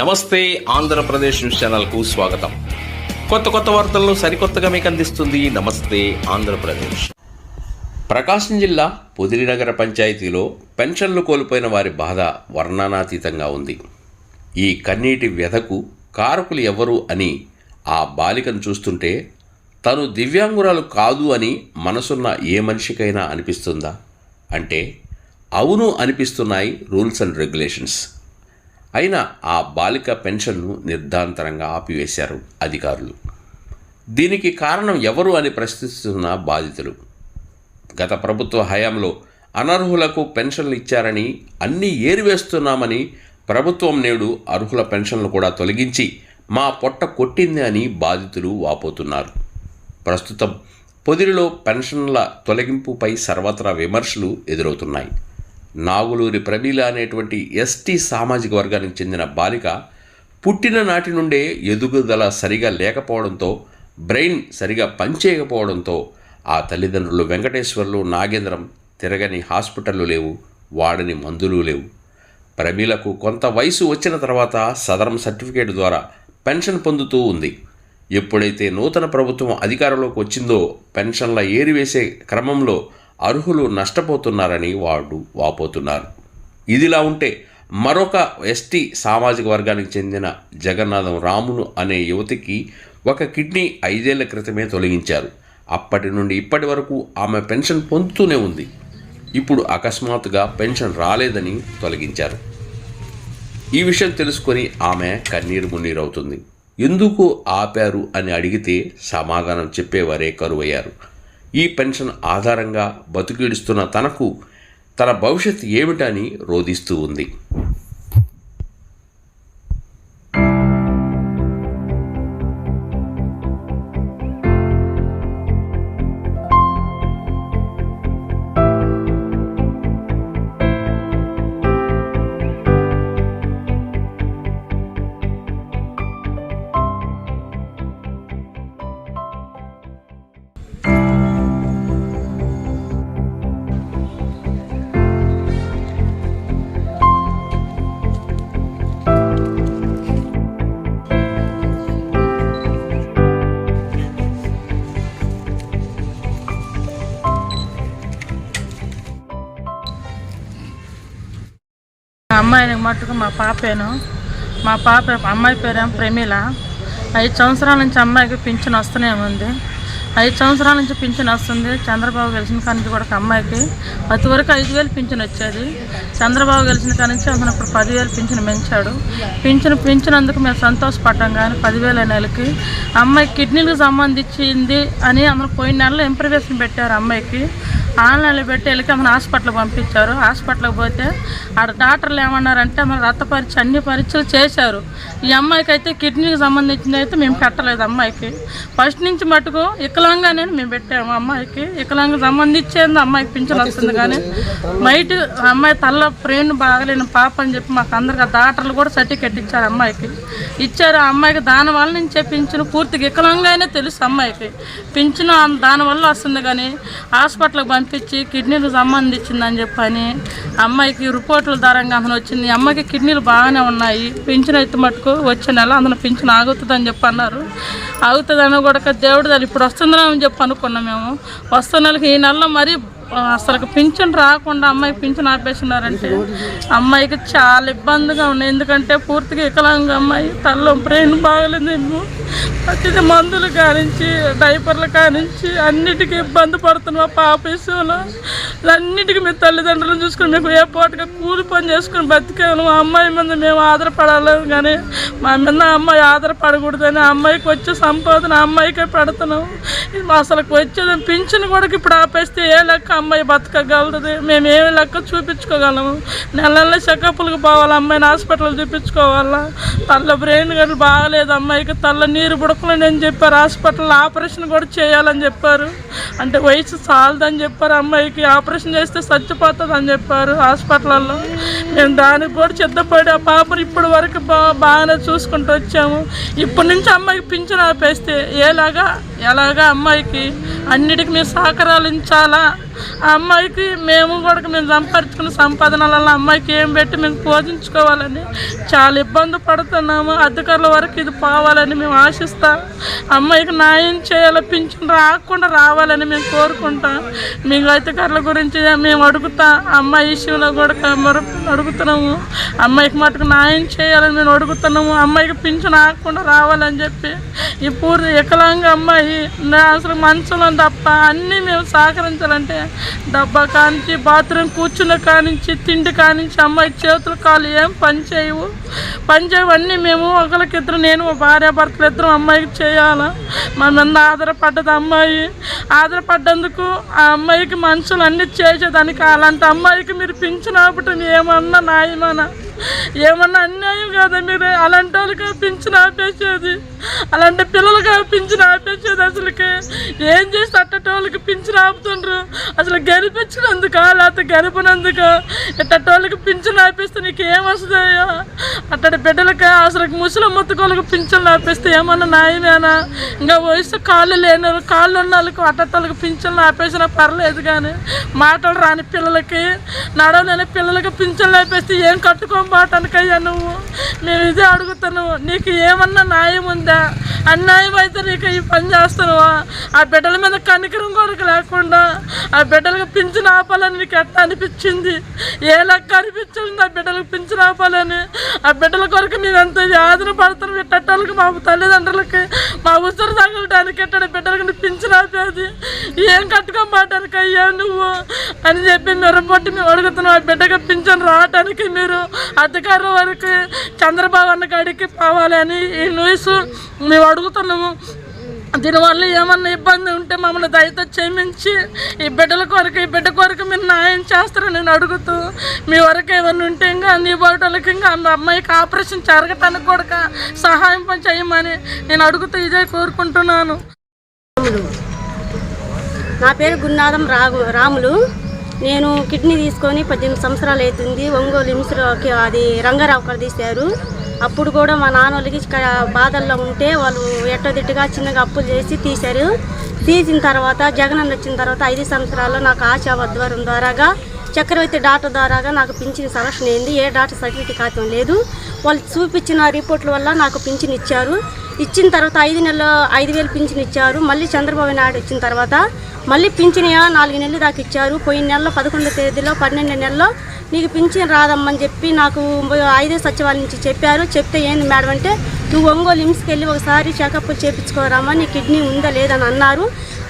నమస్తే ఆంధ్రప్రదేశ్ న్యూస్ ఛానల్కు స్వాగతం. కొత్త కొత్త వార్తలను సరికొత్తగా మీకు అందిస్తుంది నమస్తే ఆంధ్రప్రదేశ్. ప్రకాశం జిల్లా పొదిలి నగర పంచాయతీలో పెన్షన్లు కోల్పోయిన వారి బాధ వర్ణనాతీతంగా ఉంది. ఈ కన్నీటి వ్యధకు కారకులు ఎవరు అని ఆ బాలికను చూస్తుంటే తను దివ్యాంగురాలు కాదు అని మనసున్న ఏ మనిషికైనా అనిపిస్తుందా? అంటే అవును అనిపిస్తున్నాయి రూల్స్ అండ్ రెగ్యులేషన్స్. అయినా ఆ బాలిక పెన్షన్ను నిర్ధాంతరంగా ఆపివేశారు అధికారులు. దీనికి కారణం ఎవరు అని ప్రశ్నిస్తున్న బాధితులు. గత ప్రభుత్వ హయాంలో అనర్హులకు పెన్షన్లు ఇచ్చారని అన్నీ ఏరివేస్తున్నామని ప్రభుత్వం నేడు అర్హుల పెన్షన్లు కూడా తొలగించి మా పొట్ట కొట్టింది అని బాధితులు వాపోతున్నారు. ప్రస్తుతం పొదిరిలో పెన్షన్ల తొలగింపుపై సర్వత్రా విమర్శలు ఎదురవుతున్నాయి. నాగులూరి ప్రమీల అనేటువంటి ఎస్టీ సామాజిక వర్గానికి చెందిన బాలిక పుట్టిన నాటి నుండే ఎదుగుదల సరిగా లేకపోవడంతో బ్రెయిన్ సరిగా పనిచేయకపోవడంతో ఆ తల్లిదండ్రులు వెంకటేశ్వర్లు నాగేంద్రం తిరగని హాస్పిటళ్ళు లేవు వాడని మందులు లేవు. ప్రమీలకు కొంత వయసు వచ్చిన తర్వాత సదరం సర్టిఫికేట్ ద్వారా పెన్షన్ పొందుతూ ఉంది. ఎప్పుడైతే నూతన ప్రభుత్వం అధికారంలోకి వచ్చిందో పెన్షన్ల ఏరివేసే క్రమంలో అర్హులు నష్టపోతున్నారని వాడు వాపోతున్నారు. ఇదిలా ఉంటే మరొక ఎస్టీ సామాజిక వర్గానికి చెందిన జగన్నాథం రామును అనే యువతికి ఒక కిడ్నీ ఐదేళ్ళ క్రితమే తొలగించారు. అప్పటి నుండి ఇప్పటి వరకు ఆమె పెన్షన్ పొందుతూనే ఉంది. ఇప్పుడు అకస్మాత్తుగా పెన్షన్ రాలేదని తొలగించారు. ఈ విషయం తెలుసుకొని ఆమె కన్నీరు మున్నీరవుతుంది. ఎందుకు ఆపారు అని అడిగితే సమాధానం చెప్పేవారే కరువయ్యారు. ఈ పెన్షన్ ఆధారంగా బతుకిడుస్తున్న తనకు తన భవిష్యత్ ఏమిటని రోధిస్తూ ఉంది. అమ్మాయిని మట్టుకు మా పాపేను. మా పాప అమ్మాయి పేరేమో ప్రమీల. ఐదు సంవత్సరాల నుంచి అమ్మాయికి పింఛన్ వస్తూనే ఉంది. ఐదు సంవత్సరాల నుంచి పింఛన్ వస్తుంది. చంద్రబాబు గెలిచిన కాడి నుంచి కూడా ఒక అమ్మాయికి. ప్రతి వరకు ఐదు వేలు పింఛన్ వచ్చేది. చంద్రబాబు గెలిచిన కాడి నుంచి అతను ఇప్పుడు పదివేలు పింఛన్ పెంచాడు పింఛన్ పెంచినందుకు మేము సంతోషపడ్డాం కానీ పదివేల నెలకి. అమ్మాయి కిడ్నీలకు సంబంధించింది అని అతను పోయిన నెలలో ఇంప్రవేషన్ పెట్టారు అమ్మాయికి. ఆన్లైన్లో పెట్టి వెళ్ళి అతను హాస్పిటల్కి పంపించారు. హాస్పిటల్కి పోతే ఆడ డాక్టర్లు ఏమన్నారంటే మన రక్త పరీక్ష అన్ని పరీక్షలు చేశారు. ఈ అమ్మాయికి అయితే కిడ్నీకి సంబంధించింది అయితే మేము పెట్టలేదు అమ్మాయికి. ఫస్ట్ నుంచి మటుకు ఇక్కడ వికలాంగానే మేము పెట్టాము. అమ్మాయికి వికలాంగ సంబంధించేది అమ్మాయికి పింఛన్ వస్తుంది కానీ మైట్ అమ్మాయి తల్ల బ్రెయిన్ బాగలేని పాప అని చెప్పి మాకు అందరికి డాక్టర్లు కూడా సర్టిఫికెట్ ఇచ్చారు అమ్మాయికి. ఇచ్చారు ఆ అమ్మాయికి దాని వల్ల నుంచి పింఛను పూర్తిగా వికలాంగానే తెలుసు అమ్మాయికి. పింఛను దానివల్ల దాని వల్ల వస్తుంది కానీ హాస్పిటల్కి పంపించి కిడ్నీలకు సంబంధించిందని చెప్పని అమ్మాయికి రిపోర్టుల దారంగా అతను వచ్చింది. అమ్మాయికి కిడ్నీలు బాగానే ఉన్నాయి. పింఛన్ అయితే మటుకు వచ్చే నెల అందులో పింఛన్ ఆగుతుందని చెప్పి అన్నారు ఆగుతుందని కూడా దేవుడు దాన్ని ఇప్పుడు వస్తుందని చెప్పి అనుకున్నాం మేము. వస్తున్న ఈ నెలలో మరీ అసలు పింఛన్ రాకుండా అమ్మాయికి పింఛన్ ఆపేసినారంటే అమ్మాయికి చాలా ఇబ్బందిగా ఉన్నాయి ఎందుకంటే పూర్తిగా వికలాంగ అమ్మాయి తల్లో బ్రెయిన్ బాగలేదు ప్రతిదీ మందులు కానించి డైపర్లు కానించి అన్నిటికీ ఇబ్బంది పడుతున్నాం ఆ పాప విషయంలో అన్నిటికీ మీ తల్లిదండ్రులను చూసుకుని మీకు ఏ పూటగా కూలి పని చేసుకుని బతికాను మా అమ్మాయి మీద మేము ఆధారపడాలి కానీ మా మీద అమ్మాయి ఆధారపడకూడదని అని అమ్మాయికి వచ్చే సంపాదన అమ్మాయికే పెడుతున్నాం. అసలు వచ్చేది పింఛన్ కూడా ఇప్పుడు ఆపేస్తే ఏ లెక్క అమ్మాయి బతకగలుగుతుంది మేము ఏమి లెక్క చూపించుకోగలము? నెల నెల చెకప్లకు పోవాలి? అమ్మాయిని హాస్పిటల్ చూపించుకోవాలా? తల్ల బ్రెయిన్ కానీ బాగలేదు అమ్మాయికి. తల్ల నీరు బుడకలని అని చెప్పారు. హాస్పిటల్ ఆపరేషన్ కూడా చేయాలని చెప్పారు. అంటే వయసు చాలదని చెప్పారు అమ్మాయికి. ఆపరేషన్ చేస్తే చచ్చిపోతుంది అని చెప్పారు హాస్పిటల్లో. మేము దానికి కూడా సిద్ధపడి ఆ పాపను ఇప్పటి వరకు బా బాగానే చూసుకుంటూ వచ్చాము. ఇప్పటి నుంచి అమ్మాయికి పింఛన్ ఆపేస్తే ఏలాగా ఎలాగా అమ్మాయికి? అన్నిటికీ మేము సహకరాలించాలా ఆ అమ్మాయికి మేము కూడా మేము సంపాదించుకున్న సంపాదనలలో అమ్మాయికి ఏం పెట్టి మేము పోషించుకోవాలని చాలా ఇబ్బంది పడుతున్నాము. అధికారుల వరకు ఇది పోవాలని మేము ఆశిస్తాం. అమ్మాయికి న్యాయం చేయాలి పింఛన్ రాకుండా రావాలని మేము కోరుకుంటాం. మీకు అధికారుల గురించి మేము అడుగుతా అమ్మాయి విషయంలో కూడా అడుగుతున్నాము. అమ్మాయికి మటుకు న్యాయం చేయాలని మేము అడుగుతున్నాము. అమ్మాయికి పింఛన్ ఆగకుండా రావాలని చెప్పి ఈ పూర్తి వికలాంగ అమ్మాయి నా అసలు మంచంలో తప్ప అన్నీ మేము సహకరించాలంటే డబ్బా కానించి బాత్రూమ్ కూర్చున్న కానించి తిండి కానించి అమ్మాయి చేతులు కాళ్ళు ఏం పని చేయవు. పని చేయవన్నీ మేము ఒకరికిద్దరు నేను మా భార్య భర్తలు ఇద్దరు అమ్మాయికి చేయాలా? మా మీద ఆధారపడ్డది అమ్మాయి. ఆధారపడ్డందుకు ఆ అమ్మాయికి మనుషులు అన్ని చేసేదానికి అలాంటి అమ్మాయికి మీరు పింఛనప్పుడు ఏమన్నా నాయమన్నా ఏమన్నా అన్యాయం కదా మీరు అలాంటి వాళ్ళకి పింఛన్ ఆపేసేది అలాంటి పిల్లలకి పింఛన్ ఆపేసేది అసలుకి. ఏం చేసి అట్టటి వాళ్ళకి పింఛన్ ఆపుతుండ్రు? అసలు గెలిపించినందుక లేకపోతే గెలిపినందుక? ఇట్టటి వాళ్ళకి పింఛన్ ఆపేస్తే నీకు ఏం వస్తుందయ్యా? అట్టడి బిడ్డలకి అసలు ముసలి ముత్తుకోళ్ళకి పింఛన్లు ఆపేస్తే ఏమన్నా న్యాయమేనా? ఇంకా వయసు కాళ్ళు లేని కాళ్ళు ఉన్న వాళ్ళకి అట్టటి వాళ్ళకి పింఛన్లు ఆపేసినా పర్లేదు కానీ మాటలు రాని పిల్లలకి నడవలేని పిల్లలకి పింఛన్లు ఆపేస్తే ఏం కట్టుకోమాటానికయ్యా నువ్వు? మేము ఇదే అడుగుతున్నావు నీకు ఏమన్నా న్యాయం ఉందా? అన్యాయం అయితే నీకు ఈ పని చేస్తున్నావా? ఆ బిడ్డల మీద కనికరం కొరకు లేకుండా ఆ బిడ్డలకు పింఛన్ ఆపాలని నీకు ఎట్లా అనిపించింది? ఏ లెక్క అనిపించింది ఆ బిడ్డలకు పింఛన్ ఆపాలని? ఆ బిడ్డల కొరకు మేము ఎంత యాదన పడుతున్నాం ఇట్టడానికి మా తల్లిదండ్రులకి మా ఉసురు తగలడానికి ఎట్టడి బిడ్డలకు నువ్వు పింఛన్ ఆపేది? ఏం కట్టుకోమాటానికి అయ్యా నువ్వు? అని చెప్పి మిరపొట్టి మేము అడుగుతున్నాం ఆ బిడ్డకి పింఛన్ రావటానికి మీరు అధికారుల వరకు చంద్రబాబు అన్న కాడికి పోవాలని ఈ న్యూస్ మేము అడుగుతున్నాము. దీనివల్ల ఏమన్నా ఇబ్బంది ఉంటే మమ్మల్ని దయతో క్షమించి ఈ బిడ్డల కొరకు ఈ బిడ్డ కొరకు మీరు న్యాయం చేస్తారని నేను అడుగుతూ మీ వరకు ఏమన్నా ఉంటే ఇంకా నీ బోటోళ్ళకి ఇంకా మీ అమ్మాయికి ఆపరేషన్ జరగటానికి కూడా సహాయం పని చేయమని నేను అడుగుతూ ఇదే కోరుకుంటున్నాను. నా పేరు గున్నాదం రాగు రాములు. నేను కిడ్నీ తీసుకొని పద్దెనిమిది సంవత్సరాలు అవుతుంది. ఒంగోలు హింసలోకి అది రంగారావు కాడ తీశారు. అప్పుడు కూడా మా నాన్నోళ్ళకి వాళ్ళకి బాధల్లో ఉంటే వాళ్ళు ఎట్టదిట్టుగా చిన్నగా అప్పులు చేసి తీశారు. తీసిన తర్వాత జగనన్న వచ్చిన తర్వాత ఐదు సంవత్సరాల్లో నాకు ఆశా ద్వారం ద్వారాగా చక్రవర్తి డాక్టర్ ద్వారాగా నాకు పింఛన్ సెలక్షన్ అయింది. ఏ డాక్టర్ సర్టిఫికేట్ ఖాతం లేదు. వాళ్ళు చూపించిన రిపోర్ట్ల వల్ల నాకు పింఛన్ ఇచ్చారు. ఇచ్చిన తర్వాత ఐదు నెలలు ఐదు వేలు పింఛన్ ఇచ్చారు. మళ్ళీ చంద్రబాబు నాయుడు వచ్చిన తర్వాత మళ్ళీ పింఛన్ నాలుగు నెలలు దాకా ఇచ్చారు. పోయిన నెలలో పదకొండో తేదీలో పన్నెండు నెలలో నీకు పింఛన్ రాదమ్మని చెప్పి నాకు ఐదే సచివాలయం నుంచి చెప్పారు. చెప్తే ఏంది మేడం అంటే నువ్వు ఒంగోలు ఇమ్స్కి వెళ్ళి ఒకసారి చెకప్ చేయించుకోరామా నీ కిడ్నీ ఉందా లేదని అన్నారు.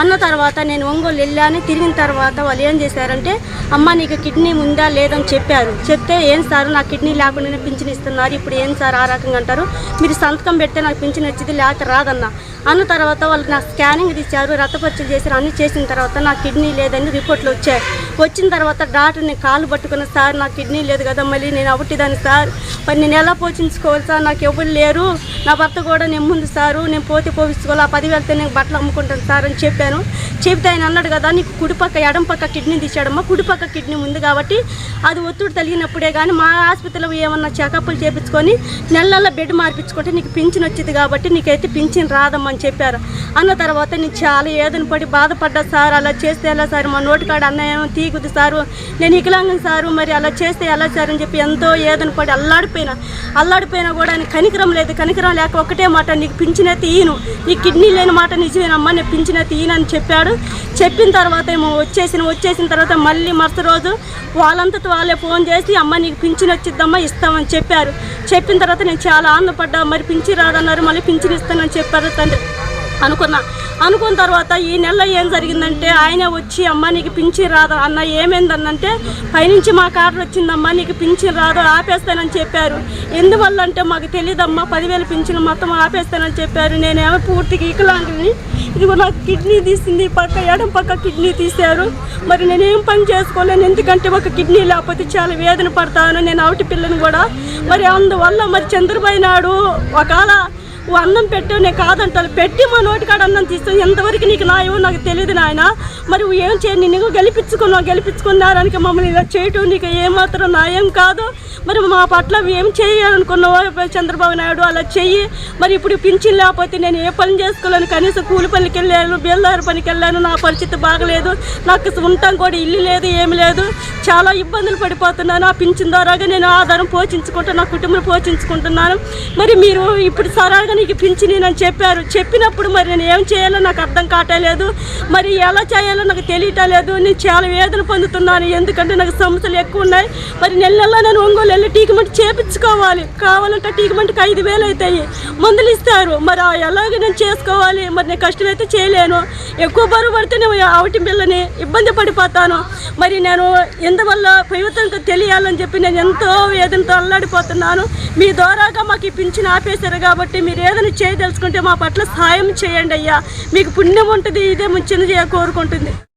అన్న తర్వాత నేను ఒంగోలు వెళ్ళాను తిరిగిన తర్వాత వాళ్ళు ఏం చేశారంటే అమ్మ నీకు కిడ్నీ ఉందా లేదని చెప్పారు. చెప్తే ఏం సార్ నాకు కిడ్నీ లేకుండానే పింఛన్ ఇస్తున్నారు. ఇప్పుడు ఏం సార్ ఆ రకంగా అంటారు. మీరు సంతకం పెడితే నాకు పింఛన్ వచ్చింది లేకపోతే రాదన్నా. అన్న తర్వాత వాళ్ళు నాకు స్కానింగ్ తీశారు రక్త పరీక్షలు చేశారు అన్ని చేసిన తర్వాత నా కిడ్నీ లేదని రిపోర్ట్లు వచ్చాయి. వచ్చిన తర్వాత డాక్టర్ని కాలు పట్టుకున్న సార్ నా కిడ్నీ లేదు కదా మళ్ళీ నేను ఒకటిదాన్ని సార్. మరి నేను ఎలా పోషించుకోవాలి సార్? నాకు ఎవరు లేరు. నా భర్త కూడా నేను ముందు సారు. నేను పోతే పోషించుకోవాలి. ఆ పదివేలతో నేను బట్టలు అమ్ముకుంటాను సార్ అని చెప్పాను. చెప్తే ఆయన అన్నాడు కదా నీకు కుడిపక్క ఎడం పక్క కిడ్నీ తీసాడమ్మా కుడిపక్క కిడ్నీ ఉంది కాబట్టి అది ఒత్తిడి తగిలినప్పుడే కానీ మా ఆసుపత్రిలో ఏమన్నా చెకప్లు చేపించుకొని నెలల్లో బెడ్ మార్పించుకుంటే నీకు పింఛన్ వచ్చింది కాబట్టి నీకైతే పింఛన్ రాదమ్మా రాదమ్మని చెప్పారు. అన్న తర్వాత నేను చాలా ఏదని పడి బాధపడ్డా సార్ అలా చేస్తే ఎలా సార్? మా నోటికాడ అన్నయ్య తీగుద్ది సారు. నేను ఇకలాంగం సారు మరి అలా చేస్తే ఎలా సార్ అని చెప్పి ఎంతో ఏదని పడి అల్లాడిపోయినా అల్లాడిపోయినా కూడా ఆయన కనికరం లేదు. కనికరం లేక ఒకటే మాట నీకు పింఛనైతే ఈయను నీ కిడ్నీ లేని మాట నిజమేనమ్మా నేను పింఛనైతే తీయనని చెప్పాడు. చెప్పిన తర్వాత ఏమో వచ్చేసిన వచ్చేసిన తర్వాత మళ్ళీ మరుసటి రోజు వాళ్ళంతటి వాళ్ళే ఫోన్ చేసి అమ్మ నీకు పింఛన్ వచ్చిద్దమ్మా ఇస్తామని చెప్పారు. చెప్పిన తర్వాత నేను చాలా ఆనందపడ్డా. మరి పింఛన్ రాదన్నారు మళ్ళీ పింఛన్ ఇస్తానని చెప్పారు తండ్రి. అనుకున్నా. అనుకున్న తర్వాత ఈ నెలలో ఏం జరిగిందంటే ఆయన వచ్చి అమ్మ నీకు పింఛన్ రాదు? అన్న ఏమైందన్నంటే పైనుంచి మా కార్డు వచ్చిందమ్మా నీకు పింఛన్ రాదు ఆపేస్తానని చెప్పారు. ఎందువల్ల అంటే మాకు తెలియదమ్మా పదివేల పింఛన్ మొత్తం ఆపేస్తానని చెప్పారు. నేనేమో పూర్తిగా వికలాంగుని. ఇదిగో నాకు కిడ్నీ తీసింది పక్క ఎడం పక్క కిడ్నీ తీశారు. మరి నేనేం పని చేసుకోలేను ఎందుకంటే ఒక కిడ్నీ లేకపోతే చాలా వేదన పడతాను నేను ఆవిటి పిల్లని కూడా. మరి అందువల్ల మరి చంద్రబాబు నాయుడు ఒకవేళ అన్నం పెట్టు నేను కాదంటాను పెట్టి మా నోటికాడ అన్నం తీస్తాను ఎంతవరకు నీకు నాయో నాకు తెలియదు నాయన. మరి ఏం చేయండి నిన్ను గెలిపించుకున్నావు. గెలిపించుకున్నారానికి మమ్మల్ని ఇలా చేయటం నీకు ఏమాత్రం న్యాయం కాదు. మరి మా పట్ల ఏం చేయాలనుకున్నావో చంద్రబాబు నాయుడు అలా చెయ్యి. మరి ఇప్పుడు పింఛన్ లేకపోతే నేను ఏ పని చేసుకోలేను. కనీసం కూలి పనికి వెళ్ళాను బేల్దారి పనికి వెళ్ళాను. నా పరిస్థితి బాగలేదు. నాకు ఉంటాం కూడా ఇల్లు లేదు ఏమి లేదు. చాలా ఇబ్బందులు పడిపోతున్నాను. ఆ పింఛన్ ద్వారాగా నేను ఆధారం పోషించుకుంటాను నా కుటుంబం పోషించుకుంటున్నాను. మరి మీరు ఇప్పుడు సరాగా నీకు పింఛని చెప్పారు. చెప్పినప్పుడు మరి నేను ఏం చేయాలో నాకు అర్థం కావట్లేదు. మరి ఎలా చేయాలో నాకు తెలియటలేదు. నేను చాలా వేదన పొందుతున్నాను. ఎందుకంటే నాకు సమస్యలు ఎక్కువ ఉన్నాయి. మరి నెల నెలలో నేను ఒంగోలు వెళ్ళి ట్రీట్మెంట్ చేపించుకోవాలి. కావాలంటే ట్రీట్మెంట్కి ఐదు వేలు అవుతాయి. మందులు ఇస్తారు. మరి ఆ ఎలాగ నేను చేసుకోవాలి? మరి నేను కష్టమైతే చేయలేను. ఎక్కువ బరువు పడితే నేను ఆవటి పిల్లని ఇబ్బంది పడిపోతాను. మరి నేను ఎందువల్ల ప్రభుత్వంకి తెలియాలని చెప్పి నేను ఎంతో వేదనతో అల్లాడిపోతున్నాను. మీ ద్వారాగా మాకు ఈ పింఛన్ ఆపేశారు కాబట్టి మీరు ఏదైనా చేయదలుచుకుంటే మా పట్ల సాయం చేయండి అయ్యా. మీకు పుణ్యం ఉంటుంది ఇదే ముంచిన కోరుకుంటుంది.